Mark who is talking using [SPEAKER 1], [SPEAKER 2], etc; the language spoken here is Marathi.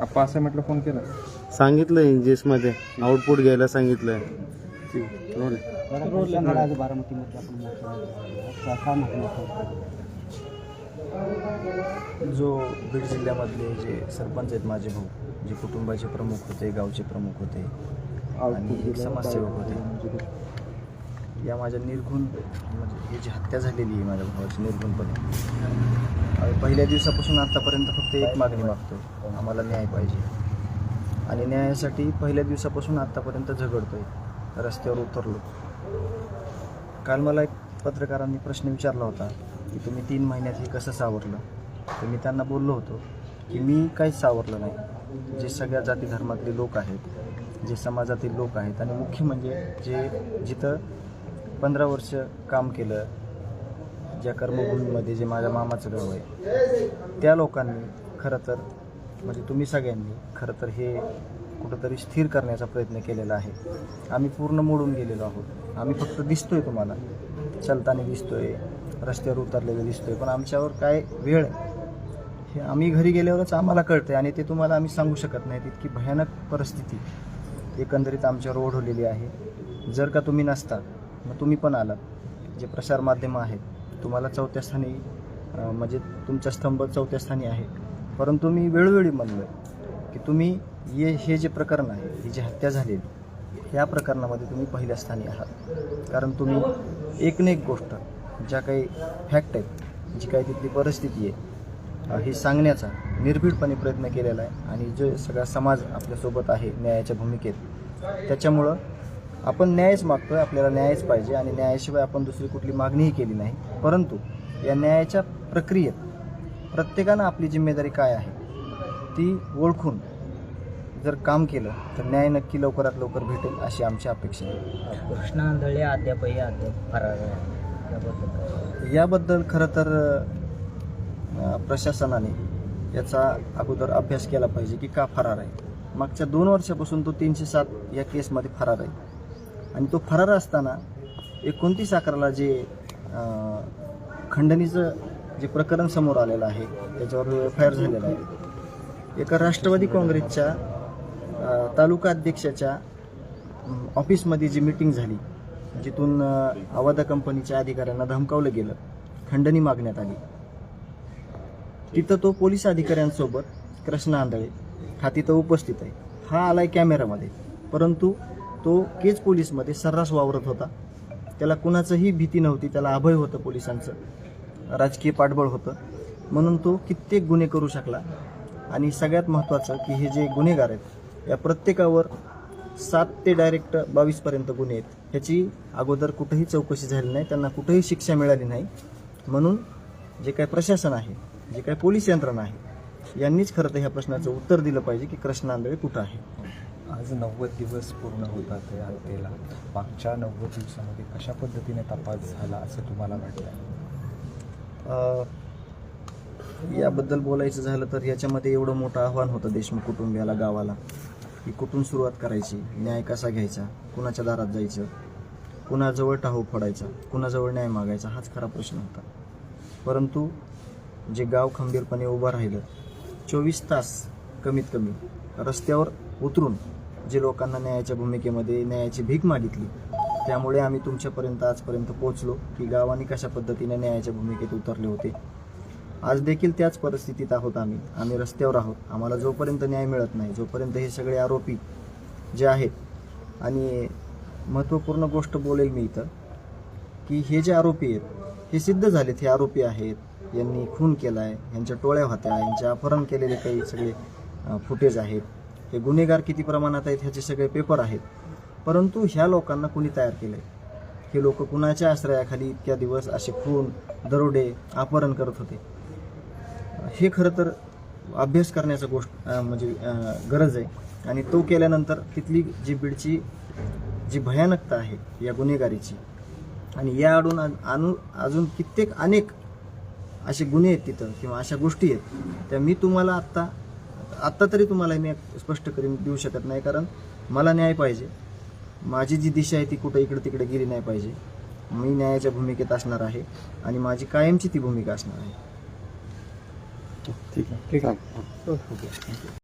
[SPEAKER 1] आप्पा असं म्हटलं फोन केला.
[SPEAKER 2] सांगितलंय इंजेसमध्ये आउटपुट घ्यायला
[SPEAKER 3] बारामतीमध्ये आपण
[SPEAKER 4] जो बीड जिल्ह्यामधले जे सरपंच आहेत माझे भाऊ जे कुटुंबाचे प्रमुख होते गावचे प्रमुख होते आणि एक समाजसेवक होते. या माझ्या निर्गुण म्हणजे ही जी हत्या झालेली आहे माझ्या भावाची निर्गुणपणे पहिल्या दिवसापासून आत्तापर्यंत फक्त एक मागणी मागतो आम्हाला न्याय पाहिजे. आणि न्यायासाठी पहिल्या दिवसापासून आत्तापर्यंत झगडतोय. रस्त्यावर उतरलो. काल मला एक पत्रकारांनी प्रश्न विचारला होता की तुम्ही तीन महिन्यात हे कसं सावरलं? तर मी त्यांना बोललो होतो की मी काहीच सावरलं नाही. जे सगळ्या जाती धर्मातले लोक आहेत जे समाजातील लोक आहेत आणि मुख्य म्हणजे जे जिथं पंधरा वर्ष काम केलं. ज्या कर्मभूमीमध्ये जे माझ्या मामाचं गाव आहे त्या लोकांनी खरं तर म्हणजे तुम्ही सगळ्यांनी खरं तर हे कुठंतरी स्थिर करण्याचा प्रयत्न केलेला आहे. आम्ही पूर्ण मोडून गेलेलो आहोत. आम्ही फक्त दिसतोय तुम्हाला. चलताना दिसतोय रस्त्यावर उतरलेलं दिसतोय पण आमच्यावर काय वेळ आहे? हे आम्ही घरी गेल्यावरच आम्हाला कळतंय आणि ते तुम्हाला आम्ही सांगू शकत नाही इतकी भयानक परिस्थिती एकंदरीत आमच्यावर ओढवलेली आहे. जर का तुम्ही नसता मग तुम्ही पण आलात. जे प्रसारमाध्यमं आहेत तुम्हाला चौथ्या स्थानी म्हणजे तुमचा स्तंभ चौथ्या स्थानी आहे. परंतु मी वेळोवेळी म्हणलो की तुम्ही ये हे जे प्रकरण आहे ही जी हत्या झालेली या प्रकरणामध्ये तुम्ही पहिल्या स्थानी आहात. कारण तुम्ही एक न एक गोष्ट ज्या काही फॅक्ट आहेत जी काही तिथली परिस्थिती आहे हे सांगण्याचा निर्भीडपणे प्रयत्न केलेला आहे. आणि जो सगळा समाज आपल्यासोबत आहे न्यायाच्या भूमिकेत त्याच्यामुळं आपण न्यायच मागतोय आपल्याला न्यायच पाहिजे आणि न्यायाशिवाय आपण दुसरी कुठली मागणीही केली नाही. परंतु या न्यायाच्या प्रक्रियेत प्रत्येकानं आपली जिम्मेदारी काय आहे ती ओळखून जर काम केलं तर न्याय नक्की लवकरात लवकर भेटेल अशी आमची अपेक्षा आहे.
[SPEAKER 3] कृष्णा आंधळे अद्यापही अद्याप फरार?
[SPEAKER 4] याबद्दल खरं तर प्रशासनाने याचा अगोदर अभ्यास केला पाहिजे की का फरार आहे. मागच्या दोन वर्षापासून तो तीनशे सात या केसमध्ये फरार आहे. आणि तो फरार असताना एकोणतीस अकराला जे खंडणीचं जे प्रकरण समोर आलेलं आहे त्याच्यावर एफ आय आर झालेला आहे. एका राष्ट्रवादी काँग्रेसच्या तालुका अध्यक्षाच्या ऑफिसमध्ये जी मीटिंग झाली जिथून आवादा कंपनीच्या अधिकाऱ्यांना धमकावलं गेलं खंडणी मागण्यात आली. तिथं तो पोलीस अधिकाऱ्यांसोबत कृष्णा आंधळे हा तिथं उपस्थित आहे. हा आलाय कॅमेरामध्ये. परंतु तो केज पोलीसमध्ये सर्रास वावरत होता. त्याला कुणाचंही भीती नव्हती त्याला अभय होतं पोलिसांचं. राजकीय पाठबळ होतं. म्हणून तो कित्येक गुन्हे करू शकला. आणि सगळ्यात महत्त्वाचं की हे जे गुन्हेगार आहेत या प्रत्येकावर सात ते डायरेक्ट बावीसपर्यंत गुन्हे आहेत. ह्याची अगोदर कुठंही चौकशी झाली नाही त्यांना कुठंही शिक्षा मिळाली नाही. म्हणून जे काय प्रशासन आहे जे काय पोलीस यंत्रणा आहे यांनीच खरं तर ह्या प्रश्नाचं उत्तर दिलं पाहिजे की कृष्ण आंधळे कुठं आहे?
[SPEAKER 1] आज नव्वद दिवस पूर्ण होतात या हत्येला. मागच्या नव्वद दिवसामध्ये कशा पद्धतीने तपास झाला असं तुम्हाला वाटतं
[SPEAKER 4] याबद्दल बोलायचं झालं तर याच्यामध्ये एवढं मोठं आव्हान होतं देशमुख कुटुंबियाला गावाला की कुठून सुरुवात करायची न्याय कसा घ्यायचा कुणाच्या दारात जायचं कुणाजवळ टाहू फोडायचा कुणाजवळ न्याय मागायचा हाच खरा प्रश्न होता. परंतु जे गाव खंबीरपणे उभं राहिलं चोवीस तास कमीत कमी रस्त्यावर उतरून जे लोकांना न्यायाच्या भूमिकेमध्ये न्यायाची भीक मागितली त्यामुळे आम्ही तुमच्यापर्यंत आजपर्यंत पोहोचलो की गावाने कशा पद्धतीने न्यायाच्या भूमिकेत उतरले होते. आज देखील त्याच परिस्थितीत आहोत आम्ही. आम्ही रस्त्यावर आहोत. आम्हाला जोपर्यंत न्याय मिळत नाही जोपर्यंत हे सगळे आरोपी जे आहेत आणि महत्त्वपूर्ण गोष्ट बोलेल मी इथं की हे जे आरोपी आहेत हे सिद्ध झालेत हे आरोपी आहेत यांनी खून केला आहे यांच्या टोळ्या होत्या यांचे अपहरण केलेले काही सगळे फुटेज आहेत. हे गुन्हेगार किती प्रमाणात आहेत ह्याचे सगळे पेपर आहेत. परंतु ह्या लोकांना कुणी तयार केलं आहे हे लोक कुणाच्या आश्रयाखाली इतक्या दिवस असे खून दरोडे अपहरण करत होते? हे खरं तर अभ्यास करण्याचा गोष्ट म्हणजे गरज आहे. आणि तो केल्यानंतर तिथली जी बीडची जी भयानकता आहे या गुन्हेगारीची आणि या आडून आणू अजून कित्येक अनेक असे गुन्हे आहेत तिथं किंवा अशा गोष्टी आहेत. त्या मी तुम्हाला आत्ता आत्ता तरी तुम्हाला मी स्पष्ट करून देऊ शकत नाही कारण मला न्याय पाहिजे. माझी जी दिशा आहे ती कुठं इकडं तिकडे गेली नाही पाहिजे. मी न्यायाच्या भूमिकेत असणार आहे आणि माझी कायमची ती भूमिका असणार आहे.
[SPEAKER 1] ठीक आहे. ठीक आहे.